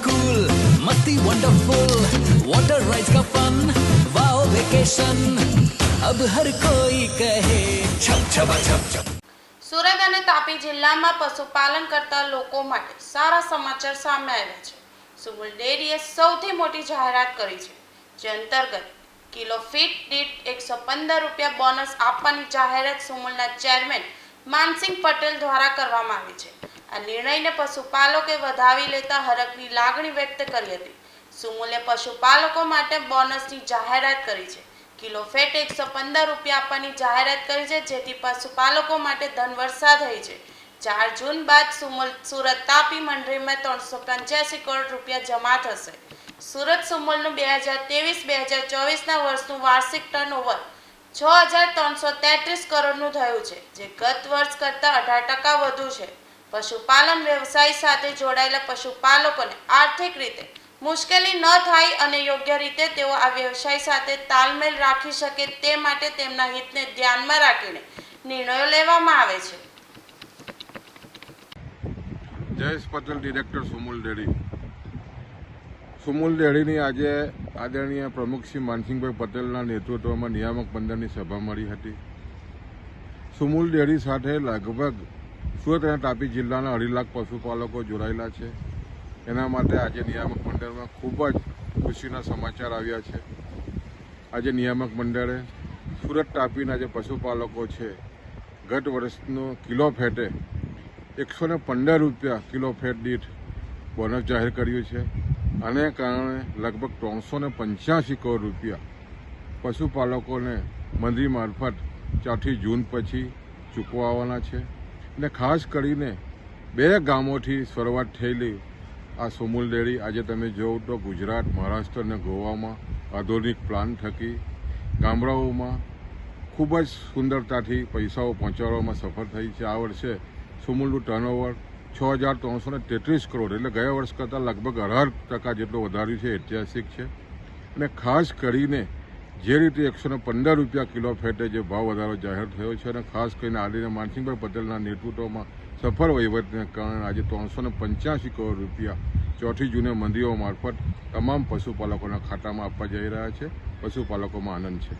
Cool मस्ती wonderful water rides का fun wow vacation अब हर कोई कहे छप छपा छप छप સુરત અને તાપી જિલ્લામાં પશુપાલન કરતા લોકો માટે સારા સમાચાર સામે આવ્યા છે સુમુલ ડેરીએ સૌથી મોટી જાહેરાત કરી છે જે અંતર્ગત કિલો ફીટ દીઠ એકસો પંદર રૂપિયા બોનસ આપવાની જાહેરાત સુમુલના ચેરમેન માનસિંહ પટેલ દ્વારા કરવામાં આવી છે આ નિર્ણયને પશુપાલકે વધાવી લેતા હરકની લાગણી વ્યક્ત કરી હતી. સુમુલે પશુપાલકો માટે બોનસની જાહેરાત કરી છે. કિલો ફેટ એકસો પંદર રૂપિયા આપવાની જાહેરાત કરી છે, જેથી પશુપાલકો માટે ધનવર્ષા થઈ છે. ચાર જૂન બાદ સુમુલ, સુરત તાપી મંડળીમાં ત્રણસો પંચ્યાસી કરોડ રૂપિયા જમા થશે. સુરત સુમુલનું બે હજાર ત્રેવીસ, બે હજાર ચોવીસના વર્ષનું વાર્ષિક ટર્નઓવર છ હજાર ત્રણસો તેત્રીસ કરોડનું થયું છે, જે ગત વર્ષ કરતાં અઢાર ટકા વધુ છે. પશુપાલન વ્યવસાય સાથે જોડાયેલા પશુપાલકોને આર્થિક રીતે મુશ્કેલી ન થાય અને યોગ્ય રીતે તેઓ આ વ્યવસાય સાથે તાલમેલ રાખી શકે તે માટે તેમના હિતને ધ્યાનમાં રાખીને નિર્ણયો લેવામાં આવે છે. Jayesh Patel director Sumul dairy. Sumul ડેરીની આજે આદરણીય પ્રમુખ શ્રી માનસિંહભાઈ પટેલના નેતૃત્વમાં નિયામક મંડળની સભા મળી હતી. સુમુલ ડેરી સાથે લગભગ સુરત અને તાપી જિલ્લાના અઢી લાખ પશુપાલકો જોડાયેલા છે. એના માટે આજે નિયામક મંડળમાં ખૂબ જ ખુશીના સમાચાર આવ્યા છે. આજે નિયામક મંડળે સુરત તાપીના જે પશુપાલકો છે, ગત વર્ષનો કિલો ફેટે એકસો પંદર રૂપિયા કિલો ફેટ દીઠ બોનસ જાહેર કર્યું છે. આને કારણે લગભગ ત્રણસો ને પંચ્યાસી કરોડ રૂપિયા પશુપાલકોને મંત્રી મારફત ચોથી જૂન પછી ચૂકવાવાના છે. અને ખાસ કરીને બે ગામોથી શરૂઆત થયેલી આ સુમૂલ ડેરી. આજે તમે જોવો તો ગુજરાત, મહારાષ્ટ્ર અને ગોવામાં આધુનિક પ્લાન થકી ગામડાઓમાં ખૂબ જ સુંદરતાથી પૈસાઓ પહોંચાડવામાં સફળ થઈ છે. આ વર્ષે સુમુલનું ટર્નઓવર છ હજાર ત્રણસો ને તેત્રીસ કરોડ, એટલે ગયા વર્ષ કરતાં લગભગ અઢાર ટકા જેટલો વધાર્યું છે ઐતિહાસિક છે. અને ખાસ કરીને જે રીતે એકસોને પંદર રૂપિયા કિલો ફેટે જે ભાવ વધારો જાહેર થયો છે અને ખાસ કરીને આદિને માનસિંહભાઈ પટેલના નેતૃત્વમાં સફળ વહીવટને કારણે આજે ત્રણસો પંચ્યાસી કરોડ રૂપિયા ચોથી જૂને મંદિરો મારફત તમામ પશુપાલકોના ખાતામાં આપવા જઈ રહ્યા છે. પશુપાલકોમાં આનંદ છે.